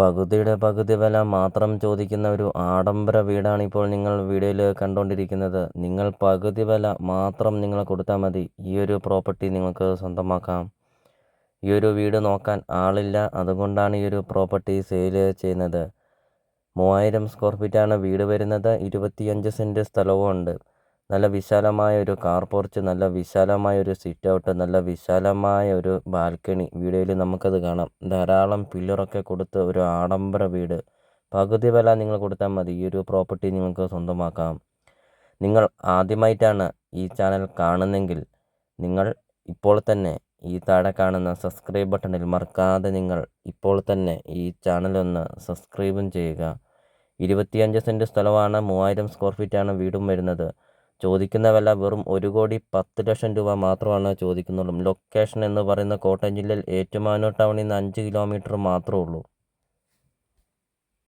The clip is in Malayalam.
പകുതിയുടെ പകുതി വില മാത്രം ചോദിക്കുന്ന ഒരു ആഡംബര വീടാണ് ഇപ്പോൾ നിങ്ങൾ വീഡിയോയിൽ കണ്ടുകൊണ്ടിരിക്കുന്നത് നിങ്ങൾ പകുതി വില മാത്രം നിങ്ങൾ കൊടുത്താൽ മതി. ഈ ഒരു പ്രോപ്പർട്ടി നിങ്ങൾക്ക് സ്വന്തമാക്കാം. ഈ ഒരു വീട് നോക്കാൻ ആളില്ല. അതുകൊണ്ടാണ് ഈ ഒരു പ്രോപ്പർട്ടി സെയിൽ ചെയ്യുന്നത്. മൂവായിരം സ്ക്വയർ ഫീറ്റാണ് വീട് വരുന്നത്. ഇരുപത്തിയഞ്ച് സെന്റ് സ്ഥലവും ഉണ്ട് നല്ല വിശാലമായ ഒരു കാർ പോർച്ച് നല്ല വിശാലമായ ഒരു സിറ്റ് ഔട്ട് നല്ല വിശാലമായ ഒരു ബാൽക്കണി വീഡിയോയിൽ നമുക്കത് കാണാം. ധാരാളം പില്ലറൊക്കെ കൊടുത്ത് ഒരു ആഡംബര വീട്. പകുതി വില നിങ്ങൾ കൊടുത്താൽ മതി. ഈ ഒരു പ്രോപ്പർട്ടി നിങ്ങൾക്ക് സ്വന്തമാക്കാം. നിങ്ങൾ ആദ്യമായിട്ടാണ് ഈ ചാനൽ കാണുന്നെങ്കിൽ നിങ്ങൾ ഇപ്പോൾ തന്നെ ഈ താഴെ കാണുന്ന സബ്സ്ക്രൈബ് ബട്ടണിൽ മറക്കാതെ നിങ്ങൾ ഇപ്പോൾ തന്നെ ഈ ചാനലൊന്ന് സബ്സ്ക്രൈബും ചെയ്യുക. ഇരുപത്തിയഞ്ച് സെന്റ് സ്ഥലമാണ് മൂവായിരം സ്ക്വയർ ഫീറ്റാണ് വീടും വരുന്നത്. ചോദിക്കുന്ന വില വെറും ഒരു കോടി പത്ത് ലക്ഷം രൂപ മാത്രമാണ് ചോദിക്കുന്നുള്ളൂ. ലൊക്കേഷൻ എന്ന് പറയുന്ന കോട്ടയം ജില്ലയിൽ ഏറ്റുമാനൂർ ടൗണിൽ നിന്ന് അഞ്ച് കിലോമീറ്റർ മാത്രമേ ഉള്ളൂ.